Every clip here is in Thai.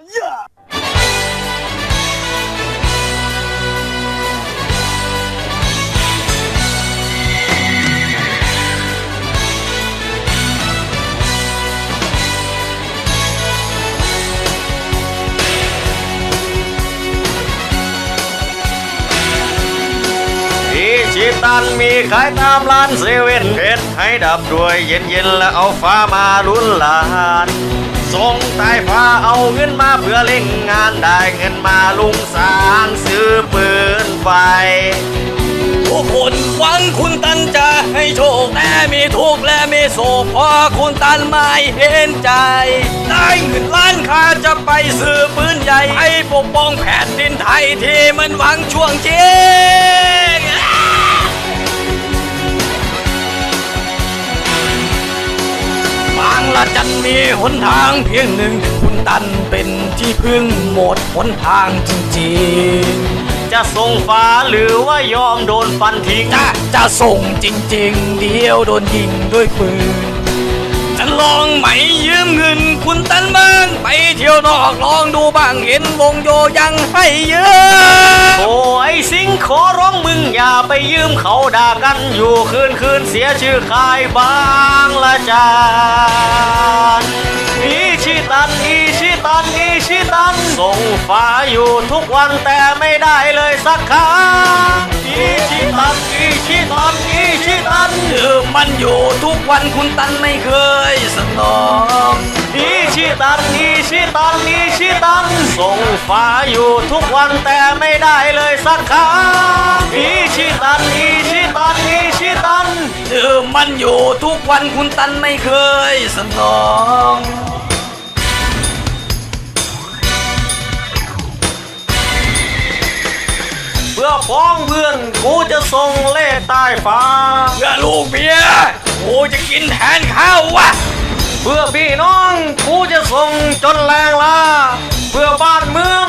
อีตันมีขายตามร้านเซเว่นเพชรให้ดับด้วยเย็นๆ แล้วเอาฟ้ามาลุ้นหลาน ส่งใต้ฟ้าเอาเงินมาเพื่อเล่งงานได้เงินมาลุงสางซื้อปืนไฟทุกคนหวังคุณตันจะให้โชคแต่มีทุกข์และมีโศกเพราะคุณตันไม่เห็นใจ ได้เงินล้านค่าจะไปซื้อปืนใหญ่ให้ปกป้องแผ่นดินไทยที่มันหวังช่วงเจ ละจันมีหนทางเพียงหนึ่ง คุณตันเป็นที่พึ่งหมดหนทางจริงๆ จะส่งฟ้าหรือว่ายอมโดนฟันทิ้งจะจะส่งจริง ๆ เดียวโดนยิงด้วยปืน ลองไหมยืมเงินคุณตันบ้างไปเที่ยวนอกลองดูบ้างเห็นวงโยยังให้ยืมโอ้ไอสิงขอร้องมึงอย่าไปยืมเขาด่ากันอยู่คืนคืนเสียชื่อคายบางละจานอีชิตันอีชิตันอีชิตัน ส่งฟ้าอยู่ทุกวันแต่ไม่ได้เลยสักครั้งอีชิตันอีชิตันอีชิตันคือมันอยู่ทุกวันคุณตันไม่เคยสนองอีชิตันอีชิตันอีชิตัน ส่งฟ้าอยู่ทุกวันแต่ไม่ได้เลยสักครั้งอีชิตันอีชิตันอีชิตันคือมันอยู่ทุกวันคุณตันไม่เคยสนอง เพื่อพ้องเพื่อนกูจะส่งเล่ใต้ฟ้า เพื่อลูกเมียกูจะกินแทนข้าววะ เพื่อพี่น้องกูจะส่งจนแรงล้าเพื่อบ้านเมือง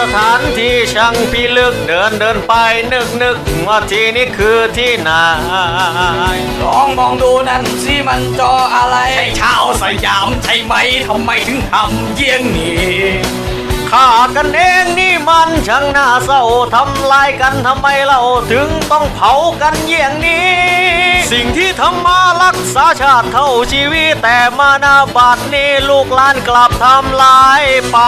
สถานที่ช่างพิลึกเดินเดินไปนึกนึกว่าที่นี่คือที่ไหนลองมองดูนั่นสิมันจออะไรใช่ชาวสยามใช่ไหมทำไมถึงทำเยี่ยงนี้ ฆ่ากันเองนี่มันช่างน่าเศร้าทำลายกันทำไมเราถึงต้องเผากันเยี่ยงนี้ สิ่งที่ทำมารักษาชาติเท่าชีวิตแต่มานาบัดนี้ลูกหลานกลับทำลายไป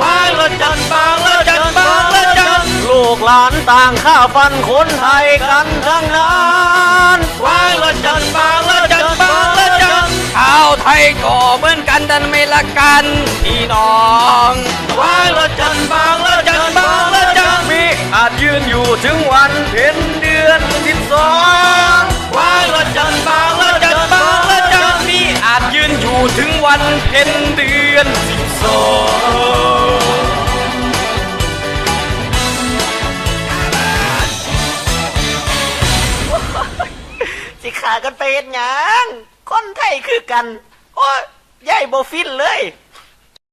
ว้ายละจันบางละจันบางละจันลูกหลานต่างฆ่าฟันคนไทยกันทั้งนั้นว้ายละจันบาง ไทยก็เหมือนกันดันไม่ละกันพี่น้องว้ายละจันบางละจันบางละจันมีอาจยืนอยู่ถึงวันเพ็ญเดือนสิบสองว้ายละจันบางละจันบางละจันมีอาจยืนอยู่ถึงวันเพ็ญเดือนสิบสองสิขากันไปเฮ็ดหยังคนไทยคือกัน อ้ยยายบ่ฟินเลย